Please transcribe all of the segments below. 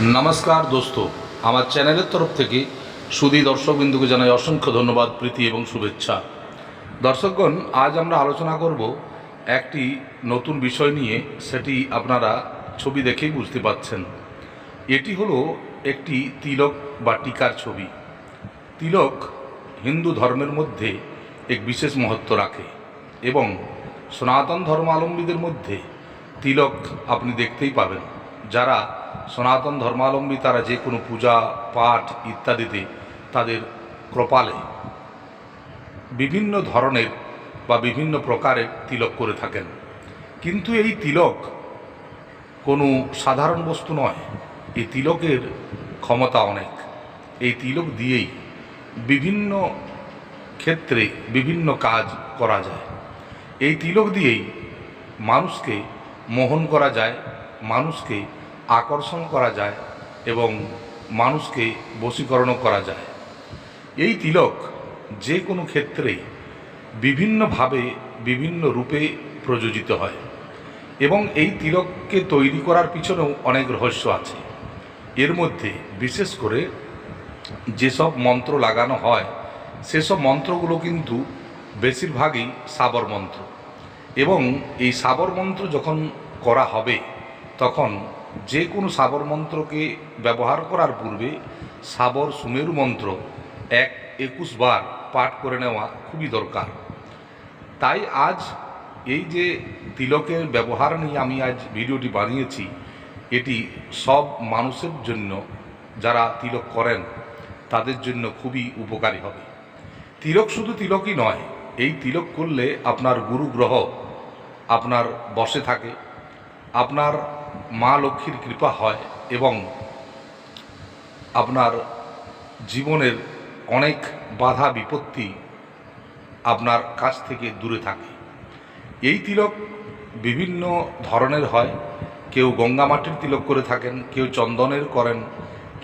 নমস্কার দোস্ত। আমার চ্যানেলের তরফ থেকে সুদী দর্শকবিন্দুকে জানাই অসংখ্য ধন্যবাদ, প্রীতি এবং শুভেচ্ছা। দর্শকগণ, আজ আমরা আলোচনা করব একটি নতুন বিষয় নিয়ে, সেটি আপনারা ছবি দেখেই বুঝতে পাচ্ছেন। এটি হলো একটি তিলক বা টিকার ছবি। তিলক হিন্দু ধর্মের মধ্যে এক বিশেষ মহত্ব রাখে এবং সনাতন ধর্মাবলম্বীদের মধ্যে তিলক আপনি দেখতেই পাবেন। যারা সনাতন ধর্মাবলম্বী তারা যে কোনো পূজা, পাঠ ইত্যাদিতে তাদের কপালে বিভিন্ন ধরনের বা বিভিন্ন প্রকারের তিলক করে থাকেন। কিন্তু এই তিলক কোনো সাধারণ বস্তু নয়, এই তিলকের ক্ষমতা অনেক। এই তিলক দিয়েই বিভিন্ন ক্ষেত্রে বিভিন্ন কাজ করা যায়। এই তিলক দিয়েই মানুষকে মোহন করা যায়, মানুষকে আকর্ষণ করা যায় এবং মানুষকে বশীকরণও করা যায়। এই তিলক যে কোনো ক্ষেত্রে বিভিন্নভাবে বিভিন্ন রূপে প্রযোজিত হয় এবং এই তিলককে তৈরি করার পিছনেও অনেক রহস্য আছে। এর মধ্যে বিশেষ করে যেসব মন্ত্র লাগানো হয়, সেসব মন্ত্রগুলো কিন্তু বেশিরভাগই সাবর মন্ত্র। এবং এই সাবর মন্ত্র যখন করা হবে, তখন যে কোনো সাবর মন্ত্রকে ব্যবহার করার পূর্বে সাবর সুমেরু মন্ত্র এক একুশ বার পাঠ করে নেওয়া খুবই দরকার। তাই আজ এই যে তিলকের ব্যবহার নিয়ে আমি আজ ভিডিওটি বানিয়েছি, এটি সব মানুষের জন্য, যারা তিলক করেন, তাদের জন্য খুবই উপকারী হবে। তিলক শুধু তিলকই নয়, এই তিলক করলে আপনার গুরু গ্রহ আপনার বসে থাকে, আপনার মা লক্ষ্মীর কৃপা হয় এবং আপনার জীবনের অনেক বাধা বিপত্তি আপনার কাছ থেকে দূরে থাকে। এই তিলক বিভিন্ন ধরনের হয়। কেউ গঙ্গা মাটির তিলক করে থাকেন, কেউ চন্দনের করেন,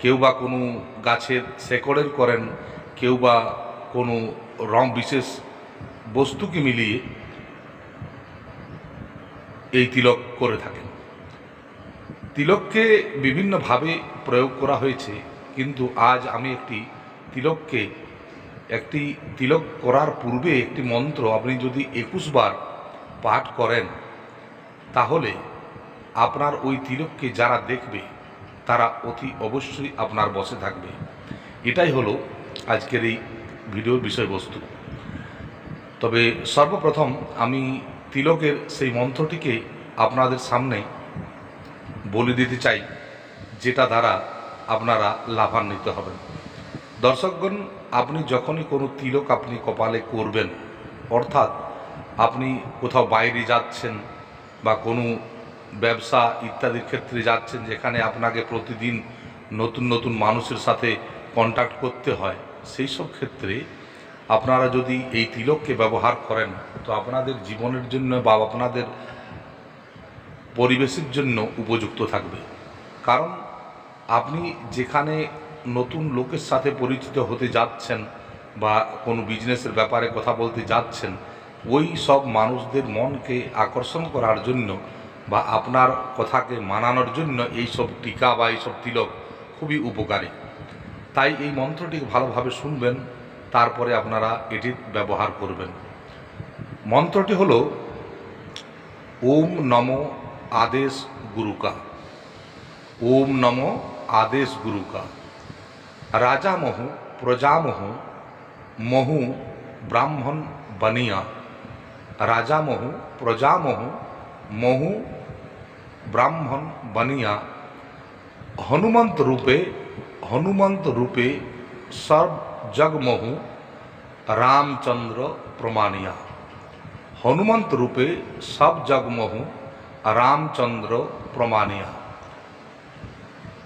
কেউ বা কোনো গাছের শেকড়ের করেন, কেউ বা কোনো রং বিশেষ বস্তুকে মিলিয়ে এই তিলক করে থাকেন। তিলককে বিভিন্নভাবে প্রয়োগ করা হয়েছে, কিন্তু আজ আমি একটি তিলককে, একটি তিলক করার পূর্বে একটি মন্ত্র আপনি যদি একুশ বার পাঠ করেন, তাহলে আপনার ওই তিলককে যারা দেখবে, তারা অতি অবশ্যই আপনার বসে থাকবে। এটাই হলো আজকের এই ভিডিওর বিষয়বস্তু। তবে সর্বপ্রথম আমি তিলকের সেই মন্ত্রটিকে আপনাদের সামনে বলে দিতে চাই, যেটা দ্বারা আপনারা লাভান্বিত হবেন। দর্শকগণ, আপনি যখনই কোনো তিলক আপনি কপালে করবেন, অর্থাৎ আপনি কোথাও বাইরে যাচ্ছেন বা কোনো ব্যবসা ইত্যাদির ক্ষেত্রে যাচ্ছেন, যেখানে আপনাকে প্রতিদিন নতুন নতুন মানুষের সাথে কন্ট্যাক্ট করতে হয়, সেই সব ক্ষেত্রে আপনারা যদি এই তিলককে ব্যবহার করেন, তো আপনাদের জীবনের জন্য বা আপনাদের পরিবেশের জন্য উপযুক্ত থাকবে। কারণ আপনি যেখানে নতুন লোকের সাথে পরিচিত হতে যাচ্ছেন বা কোনো বিজনেসের ব্যাপারে কথা বলতে যাচ্ছেন, ওই সব মানুষদের মনকে আকর্ষণ করার জন্য বা আপনার কথাকে মানানোর জন্য এই সব টিকা বা এইসব তিলক খুবই উপকারী। তাই এই মন্ত্রটি ভালোভাবে শুনবেন, তারপরে আপনারা এটির ব্যবহার করবেন। মন্ত্রটি হলো, ওম নম आदेश गुरु का। ओम नमो आदेश गुरु का। राजा महु, प्रजा महु महु, ब्राह्मण बनिया। राजा महु, प्रजा महु महु, ब्राह्मण बनिया। हनुमंत रूपे हनुमंत रूपे सर्व जग महु, रामचंद्र प्रमाणिया। हनुमंत रूपे सब जग महु রামচন্দ্র প্রমাণিয়া।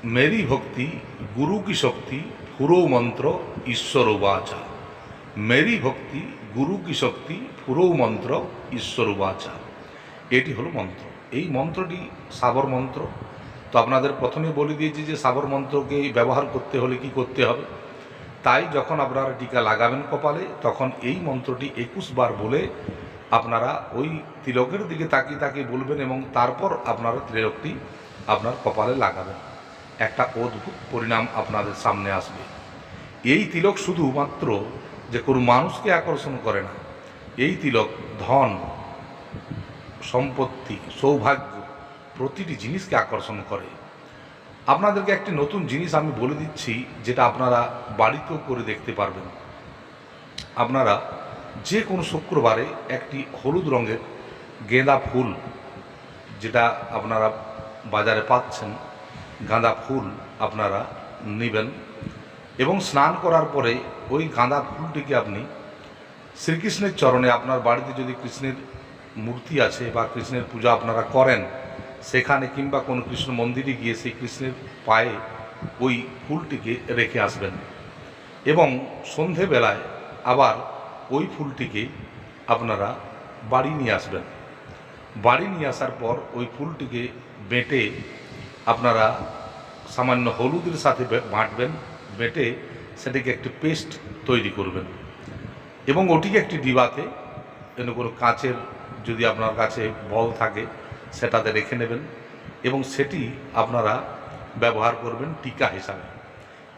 মেরি ভক্তি, গুরু কি শক্তি, পুরো মন্ত্র ঈশ্বর উবাচা মেরি ভক্তি, গুরু কি শক্তি, পুরো মন্ত্র ঈশ্বর উবাচা এটি হলো মন্ত্র। এই মন্ত্রটি সাবর মন্ত্র। তো আপনাদের প্রথমে বলে দিয়েছি যে সাবর মন্ত্রকে ব্যবহার করতে হলে কি করতে হবে? তাই যখন আপনারা টিকা লাগাবেন কপালে, তখন এই মন্ত্রটি একুশ বার বলে আপনারা ওই তিলকের দিকে তাকিয়ে তাকিয়ে বলবেন এবং তারপর আপনারা তিলকটি আপনার কপালে লাগাবেন। একটা অদ্ভুত পরিণাম আপনাদের সামনে আসবে। এই তিলক শুধুমাত্র যে কোনো মানুষকে আকর্ষণ করে না, এই তিলক ধন, সম্পত্তি, সৌভাগ্য প্রতিটি জিনিসকে আকর্ষণ করে। আপনাদেরকে একটি নতুন জিনিস আমি বলে দিচ্ছি, যেটা আপনারা বাড়িতেও করে দেখতে পারবেন। আপনারা যে কোনো শুক্রবারে একটি হলুদ রঙের গেঁদা ফুল যেটা আপনারা বাজারে পাচ্ছেন, গাঁদা ফুল আপনারা নেবেন এবং স্নান করার পরে ওই গাঁদা ফুলটিকে আপনি শ্রীকৃষ্ণের চরণে আপনার বাড়িতে যদি কৃষ্ণের মূর্তি আছে বা কৃষ্ণের পূজা আপনারা করেন, সেখানে কিংবা কোনো কৃষ্ণ মন্দিরে গিয়ে সেই কৃষ্ণের পায়ে ওই ফুলটিকে রেখে আসবেন। এবং সন্ধেবেলায় আবার ওই ফুলটিকে আপনারা বাড়ি নিয়ে আসবেন। বাড়ি নিয়ে আসার পর ওই ফুলটিকে বেটে আপনারা সামান্য হলুদের সাথে বাটবেন, বেটে সেটাকে একটি পেস্ট তৈরি করবেন এবং ওটিকে একটি ডিবাতে যেন কোনো কাঁচের যদি আপনার কাছে বল থাকে, সেটাতে রেখে নেবেন এবং সেটি আপনারা ব্যবহার করবেন টিকা হিসাবে।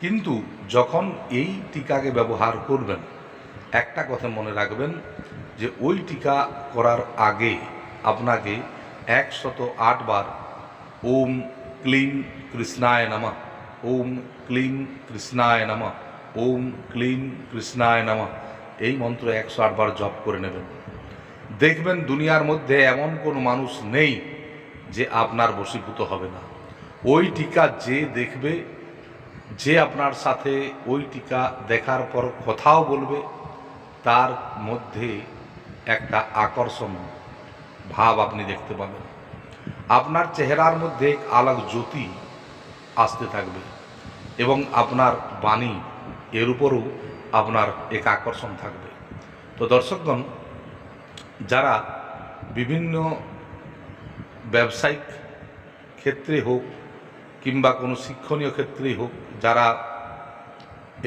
কিন্তু যখন এই টিকাকে ব্যবহার করবেন একটা কথা মনে রাখবেন যে ওই টিকা করার আগে আপনাকে একশত আটবার ওম ক্লিং কৃষ্ণায় নামা, ওম ক্লিং কৃষ্ণায় নামা, ওম ক্লিং কৃষ্ণায় নামা, এই মন্ত্র একশো আটবার জপ করে নেবেন। দেখবেন দুনিয়ার মধ্যে এমন কোনো মানুষ নেই যে আপনার বশীভূত হবে না। ওই টিকা যে দেখবে, যে আপনার সাথে ওই টিকা দেখার পর কথাও বলবে তার মধ্যে একটা আকর্ষণ, ভাব আপনি দেখতে পাবেন। আপনার চেহারার মধ্যে আলাগ জ্যোতি আসতে থাকবে এবং আপনার বাণী এর উপরও আপনার এক আকর্ষণ থাকবে। তো দর্শকগণ, যারা বিভিন্ন ব্যবসায়িক ক্ষেত্রে হোক কিংবা কোনো শিক্ষণীয় ক্ষেত্রেই হোক, যারা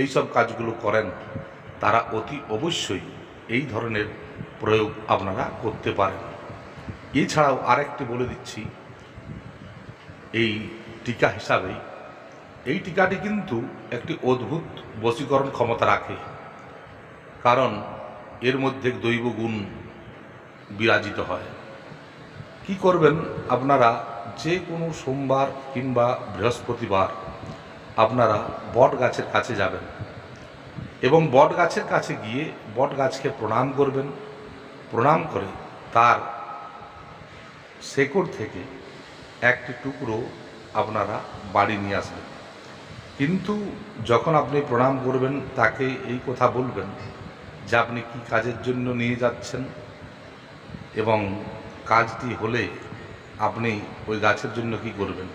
এইসব কাজগুলো করেন তারা অতি অবশ্যই এই ধরনের প্রয়োগ আপনারা করতে পারেন। এছাড়াও আরেকটি বলে দিচ্ছি, এই টিকা হিসাবেই এই টিকাটি কিন্তু একটি অদ্ভুত বশীকরণ ক্ষমতা রাখে। কারণ এর মধ্যে দৈব গুণ বিরাজিত হয়। কি করবেন আপনারা? যে কোনো সোমবার কিংবা বৃহস্পতিবার আপনারা বট গাছের কাছে যাবেন। এবং বট গাছের কাছে গিয়ে বট গাছকে প্রণাম করবেন। প্রণাম করে তার শেকড় থেকে একটি টুকরো আপনারা বাড়ি নিয়ে আসবেন। কিন্তু যখন আপনি প্রণাম করবেন, তাকে এই কথা বলবেন যে আপনি কি কাজের জন্য নিয়ে যাচ্ছেন এবং কাজটি হলে আপনি ওই গাছের জন্য কি করবেন।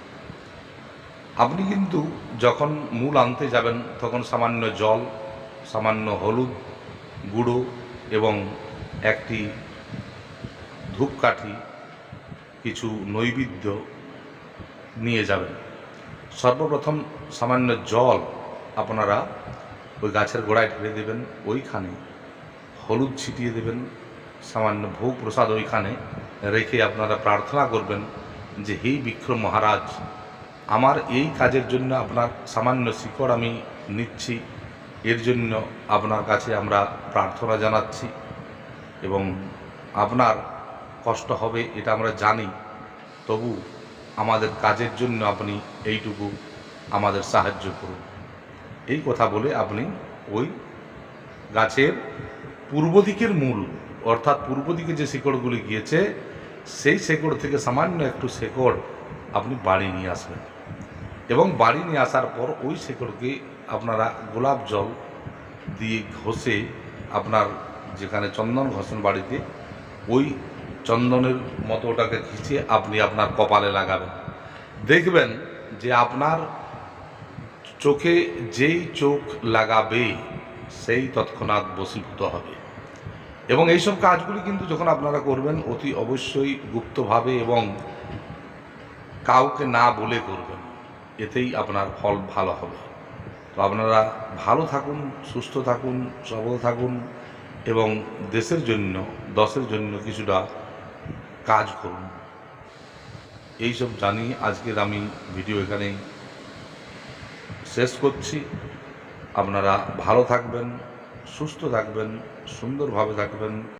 আপনি কিন্তু যখন মূল আনতে যাবেন, তখন সামান্য জল সামান্য হলুদ, গুঁড়ো এবং একটি ধূপকাঠি কিছু নৈবেদ্য নিয়ে যাবেন। সর্বপ্রথম সামান্য জল আপনারা ওই গাছের গোড়ায় ঢেলে দেবেন, ওইখানে হলুদ ছিটিয়ে দেবেন, সামান্য ভোগ প্রসাদ ওইখানে রেখে আপনারা প্রার্থনা করবেন যে হে বিক্রম মহারাজ, আমার এই কাজের জন্য আপনার সামান্য শিকড় আমি নিচ্ছি। এর জন্য আপনার কাছে আমরা প্রার্থনা জানাচ্ছি এবং আপনার কষ্ট হবে এটা আমরা জানি। তবু আমাদের কাজের জন্য আপনি এইটুকু আমাদের সাহায্য করুন। এই কথা বলে আপনি ওই গাছের পূর্ব দিকের মূল, অর্থাৎ পূর্ব দিকে যে শিকড়গুলি গিয়েছে, সেই শেকড় থেকে সামান্য একটু শেকড় আপনি বাড়ি নিয়ে আসবেন। এবং বাড়ি নিয়ে আসার পর ওই শেকড়কে আপনারা গোলাপ জল দিয়ে ঘষে আপনার যেখানে চন্দন ঘষেন বাড়িতে, ওই চন্দনের মতো ওটাকে ঘিচে আপনি আপনার কপালে লাগাবেন। দেখবেন যে আপনার চোখে যেই চোখ লাগাবে, সেই তৎক্ষণাৎ বশীভূত হবে। এবং এইসব কাজগুলি কিন্তু যখন আপনারা করবেন, অতি অবশ্যই গুপ্তভাবে এবং কাউকে না বলে করবেন। এতেই আপনার ফল ভালো হবে। তো আপনারা ভালো থাকুন, সুস্থ থাকুন, সবল থাকুন এবং দেশের জন্য, দশের জন্য কিছুটা কাজ করুন। এইসব জানি আজকের আমি ভিডিও এখানেই শেষ করছি। আপনারা ভালো থাকবেন, সুস্থ থাকবেন, সুন্দরভাবে থাকবেন।